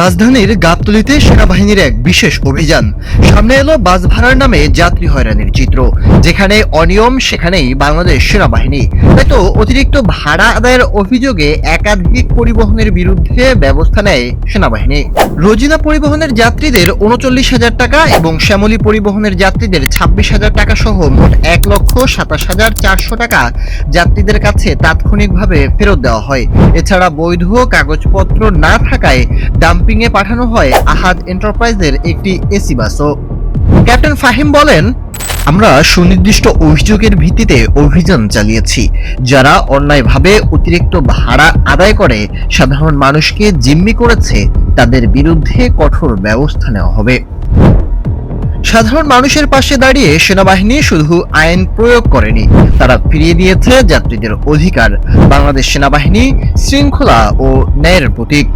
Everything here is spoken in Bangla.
রাজধানীর গাবতলীতে সেনাবাহিনীর এক বিশেষ অভিযান। সামনে এলো বাস ভাড়ার নামে যাত্রী হয়রানির চিত্র। যেখানে অনিয়ম, সেখানেই বাংলাদেশ সেনাবাহিনী। হয়তো অতিরিক্ত ভাড়া আদায়ের অভিযোগে একাধিক পরিবহনের বিরুদ্ধে ব্যবস্থা নেয় সেনাবাহিনী। রোজিনা পরিবহনের যাত্রীদের উনচল্লিশ হাজার টাকা এবং শ্যামলী পরিবহনের যাত্রীদের ছাব্বিশ হাজার টাকা সহ মোট এক লক্ষ সাতাশ হাজার চারশো টাকা যাত্রীদের কাছে তাৎক্ষণিকভাবে ফেরত দেওয়া হয়। এছাড়া বৈধ কাগজপত্র না থাকায় ডাম্পিং এ পাঠানো হয় আহাদ এন্টারপ্রাইজের একটি এসি বাসও। ক্যাপ্টেন ফাহিম বলেন, আমরা সুনির্দিষ্ট অভিযোগের ভিত্তিতে অভিযান চালিয়েছি, যারা অন্যায়ভাবে অতিরিক্ত ভাড়া আদায় করে সাধারণ মানুষকে জিম্মি করেছে, তাদের বিরুদ্ধে কঠোর ব্যবস্থা নেওয়া হবে। সাধারণ মানুষের পাশে দাঁড়িয়ে সেনাবাহিনী শুধু আইন প্রয়োগ করেনি, তারা ফিরিয়ে দিয়েছে যাত্রীদের অধিকার। বাংলাদেশ সেনাবাহিনী শৃঙ্খলা ও ন্যায়ের প্রতীক।